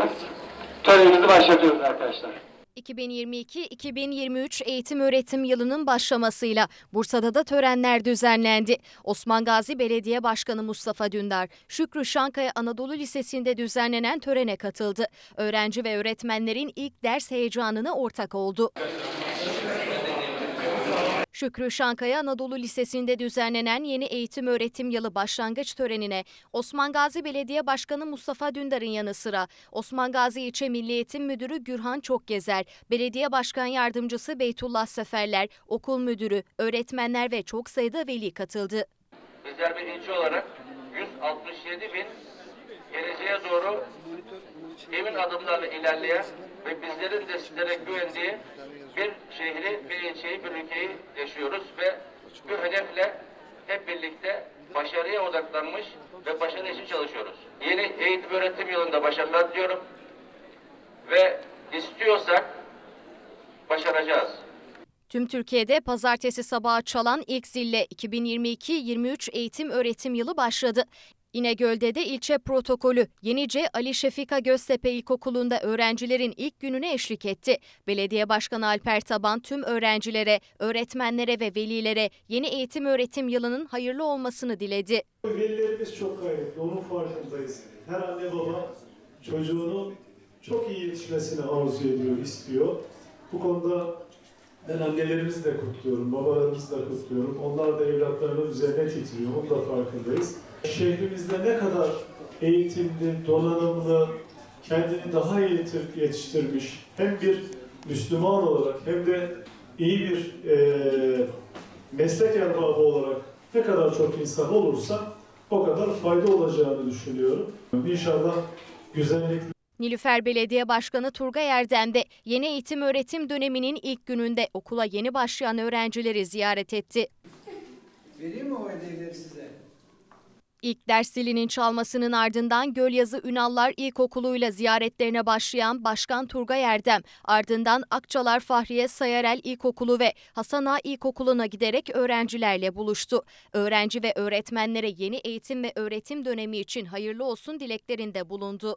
hazırsanız törenimizi başlatıyoruz arkadaşlar. 2022-2023 eğitim öğretim yılının başlamasıyla Bursa'da da törenler düzenlendi. Osman Gazi Belediye Başkanı Mustafa Dündar, Şükrü Şankaya Anadolu Lisesi'nde düzenlenen törene katıldı. Öğrenci ve öğretmenlerin ilk ders heyecanına ortak oldu. Şükrü Şankaya Anadolu Lisesi'nde düzenlenen yeni eğitim öğretim yılı başlangıç törenine Osman Gazi Belediye Başkanı Mustafa Dündar'ın yanı sıra Osman Gazi İlçe Milli Eğitim Müdürü Gürhan Çokgezer, Belediye Başkan Yardımcısı Beytullah Seferler, okul müdürü, öğretmenler ve çok sayıda veli katıldı. Bizler bir ilçe olarak 167 bin geleceğe doğru emin adımlarla ilerleyen ve bizlerin de sizlere güvendiği bir şehri, bir ilçeyi, bir ülkeyi yaşıyoruz ve bu hedefle hep birlikte başarıya odaklanmış ve başarı için çalışıyoruz. Yeni eğitim öğretim yılında başarılar diliyorum ve istiyorsak başaracağız. Tüm Türkiye'de pazartesi sabahı çalan ilk zille 2022-23 eğitim öğretim yılı başladı. İnegöl'de de ilçe protokolü Yenice Ali Şefika Göztepe İlkokulu'nda öğrencilerin ilk gününe eşlik etti. Belediye Başkanı Alper Taban tüm öğrencilere, öğretmenlere ve velilere yeni eğitim öğretim yılının hayırlı olmasını diledi. Velilerimiz çok gayretli, onun farkındayız. Her anne baba çocuğunun çok iyi yetişmesini arzu ediyor, istiyor. Bu konuda ben annelerimizi de kutluyorum, babalarımızı da kutluyorum. Onlar da evlatlarının üzerine titriyor, onun da farkındayız. Şehrimizde ne kadar eğitimli, donanımlı, kendini daha iyi yetiştirmiş, hem bir Müslüman olarak hem de iyi bir eee meslek erbabı olarak ne kadar çok insan olursa o kadar fayda olacağını düşünüyorum. İnşallah güzellikle Nilüfer Belediye Başkanı Turgay Erdem de yeni eğitim öğretim döneminin ilk gününde okula yeni başlayan öğrencileri ziyaret etti. Vereyim mi o hediyeleri size? İlk ders zilinin çalmasının ardından Gölyazı Ünallar İlkokulu'yla ziyaretlerine başlayan Başkan Turgay Erdem, ardından Akçalar Fahriye Sayarel İlkokulu ve Hasan Ağa İlkokulu'na giderek öğrencilerle buluştu. Öğrenci ve öğretmenlere yeni eğitim ve öğretim dönemi için hayırlı olsun dileklerinde bulundu.